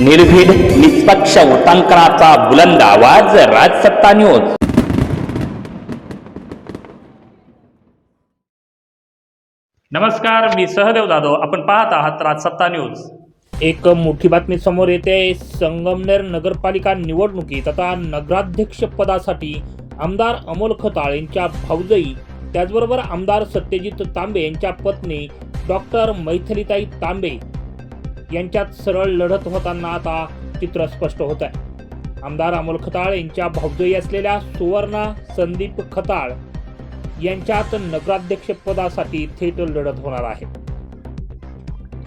निर्भीड निष्पक्ष उटांकनाचा बुलंद आवाज राजसत्ता न्यूज. नमस्कार मी सहदेव जाधव. आपण पाहत आहात राजसत्ता न्यूज. एक मोठी बातमी समोर येते. संगमनेर नगरपालिका निवडणुकीत आता नगराध्यक्ष पदासाठी आमदार अमोल खताळ यांच्या भाऊजई त्याचबरोबर आमदार सत्यजित तांबे यांच्या पत्नी डॉक्टर मैथिलीताई तांबे यांच्यात सरळ लढत होताना आता चित्र स्पष्ट होत आहे. आमदार अमोल खताळ यांच्या भावजयी असलेल्या सुवर्णा संदीप खताळ यांच्यात नगराध्यक्ष पदासाठी थेट लढत होणार आहे.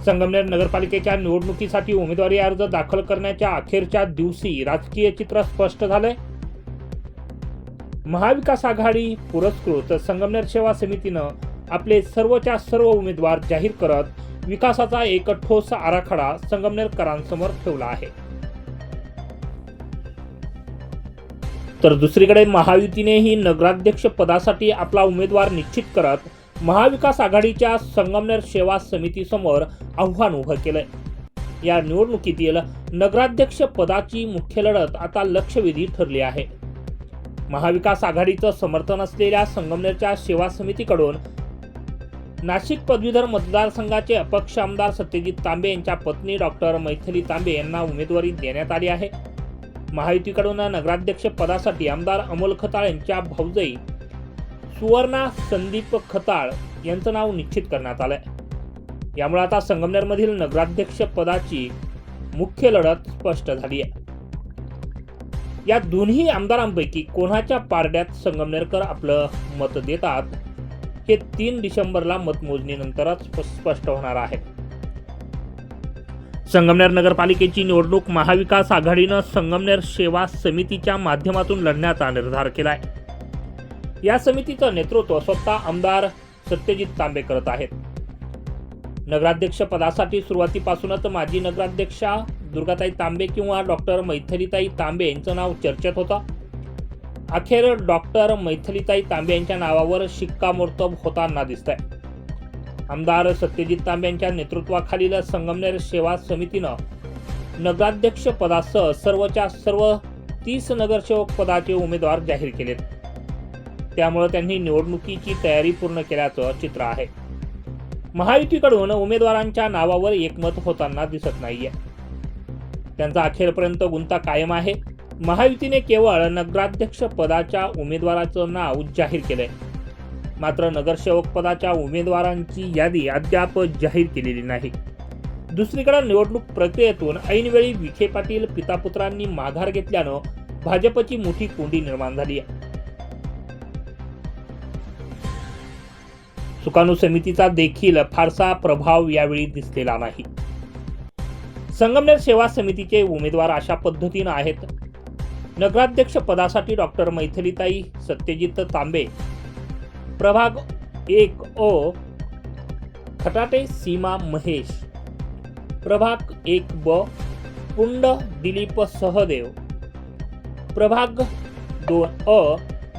संगमनेर नगरपालिकेच्या निवडणुकीसाठी उमेदवारी अर्ज दाखल करण्याच्या अखेरच्या दिवशी राजकीय चित्र स्पष्ट झालंय. महाविकास आघाडी पुरस्कृत संगमनेर सेवा समितीनं आपले सर्वच्या सर्व उमेदवार जाहीर करत विकासाचा एक ठोस आराखडा संगमनेरकरांसमोर ठेवला आहे. तर दुसरीकडे महायुतीनेही नगराध्यक्ष पदासाठी आपला उमेदवार निश्चित करत महाविकास आघाडीच्या संगमनेर सेवा समितीसमोर आव्हान उभं केलंय. या निवडणुकीतील नगराध्यक्ष पदाची मुख्य लढत आता लक्षवेधी ठरली आहे. महाविकास आघाडीचं समर्थन असलेल्या संगमनेरच्या सेवा समितीकडून नाशिक पदवीधर मतदारसंघाचे अपक्ष आमदार सत्यजित तांबे यांच्या पत्नी डॉक्टर मैथिली तांबे यांना उमेदवारी देण्यात आली आहे. महायुतीकडून नगराध्यक्ष पदासाठी आमदार अमोल खताळ यांच्या भाऊजई सुवर्णा संदीप खताळ यांचं नाव निश्चित करण्यात आलंय. यामुळे आता संगमनेरमधील नगराध्यक्ष पदाची मुख्य लढत स्पष्ट झाली आहे. या दोन्ही आमदारांपैकी कोणाच्या पारड्यात संगमनेरकर आपलं मत देतात? हे तीन डिसेंबरला मतमोजणीनंतरच स्पष्ट होणार आहे. संगमनेर नगरपालिकेची निवडणूक महाविकास आघाडीनं संगमनेर सेवा समितीच्या माध्यमातून लढण्याचा निर्धार केलाय. या समितीचं नेतृत्व स्वतः आमदार सत्यजित तांबे करत आहेत. नगराध्यक्ष पदासाठी सुरुवातीपासूनच माजी नगराध्यक्षा दुर्गाताई तांबे किंवा डॉक्टर मैथलीताई तांबे यांचं नाव चर्चेत होतं. अखेर डॉक्टर मैथिलीताई तांबे यांच्या नावावर शिक्कामोर्तब होताना दिसत आहे आमदार सत्यजित तांबे यांच्या नेतृत्वाखालील संगमनेर सेवा समितीनं नगराध्यक्ष पदासह सर्वच्या सर्व तीस नगरसेवक पदाचे उमेदवार जाहीर केलेत. त्यामुळे त्यांनी निवडणुकीची तयारी पूर्ण केल्याचं चित्र आहे. महायुतीकडून उमेदवारांच्या नावावर एकमत होताना दिसत नाहीये. त्यांचा अखेरपर्यंत गुंता कायम आहे. महायुतीने केवळ नगराध्यक्ष पदाच्या उमेदवाराचं नाव जाहीर केलंय. मात्र नगरसेवक पदाच्या उमेदवारांची यादी अद्याप जाहीर केलेली नाही. दुसरीकडे निवडणूक प्रक्रियेतून ऐनवेळी विखे पाटील पितापुत्रांनी माघार घेतल्यानं भाजपची मोठी कोंडी निर्माण झाली आहे. सुकाणू समितीचा देखील फारसा प्रभाव यावेळी दिसलेला नाही. संगमनेर सेवा समितीचे उमेदवार अशा पद्धतीनं आहेत. नगराध्यक्ष पदासाठी डॉक्टर मैथिलीताई सत्यजित तांबे. प्रभाग एक ओ. खटाटे सीमा महेश. प्रभाग एक ब. पुंड दिलीप सहदेव. प्रभाग दोन अ.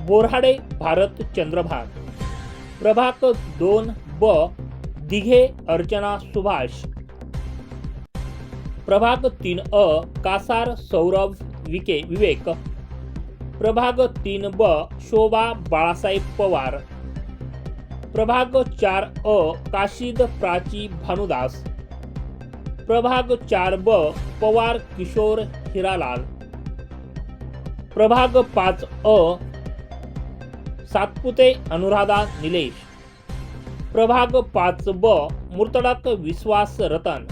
बोराडे भारत चंद्रभाग. प्रभाग दोन ब. दिघे अर्चना सुभाष. प्रभाग तीन अ. कासार सौरभ विके विवेक. प्रभाग तीन ब शोभा बाळासाहेब पवार. प्रभाग चार अ काशीद प्राची भानुदास. प्रभाग चार ब पवार किशोर हिरालाल. प्रभाग पाच अ सातपुते अनुराधा निलेश. प्रभाग पाच ब मुर्तडक विश्वास रतन.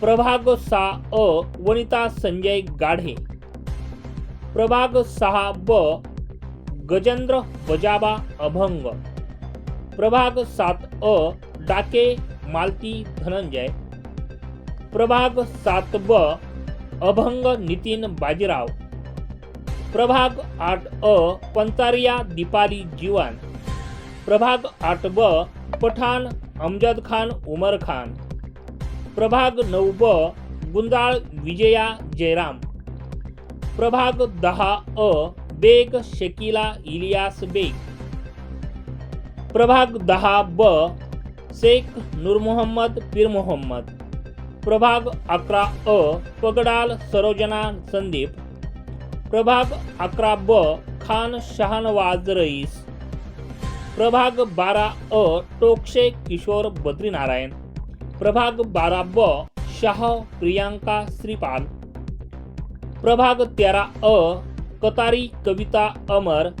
प्रभाग सहा अ वनिता संजय गाढे. प्रभाग सहा ब गजेंद्र बजाबा अभंग. प्रभाग सात अ डाके मालती धनंजय. प्रभाग सात ब अभंग नितीन बाजीराव. प्रभाग आठ अ पंचारिया दीपाली जीवन. प्रभाग आठ ब पठाण अमजद खान उमर खान. प्रभाग नऊ ब गुंदाळ विजया जयराम. प्रभाग दहा अ बेग शकीला इलियास बेग. प्रभाग दहा ब शेख नूर मोहम्मद पीर मोहम्मद. प्रभाग अकरा अ पगडाल सरोजना संदीप. प्रभाग अकरा ब खान शहानवाज रईस. प्रभाग बारा अ टोकशे किशोर बद्रीनारायण. प्रभाग बारा ब शाह प्रियांका श्रीपाल. प्रभाग तेरा अ कतारी कविता अमर.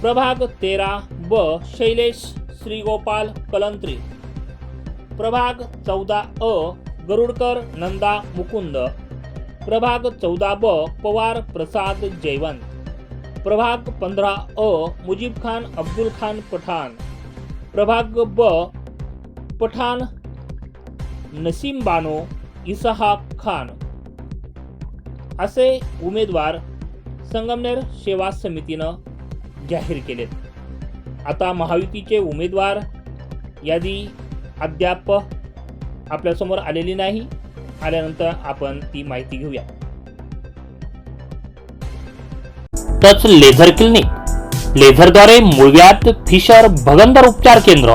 प्रभाग तेरा ब शैलेश श्रीगोपाल कलंत्री. प्रभाग चौदा अ गरुडकर नंदा मुकुंद. प्रभाग चौदा ब पवार प्रसाद जयवंत. प्रभाग पंधरा अ मुजीब खान अब्दुल खान पठाण. प्रभाग ब पठाण नसीम बानो इसहाक खान. असे उमेदवार संगमनेर सेवा समितीनं जाहीर केलेत. आता महायुतीचे उमेदवार यादी अद्याप आपल्यासमोर आलेली नाही. आल्यानंतर आपण ती माहिती घेऊया. Touch laser clinic. लेझरद्वारे मुळव्यात फिशर भगंदर उपचार केंद्र.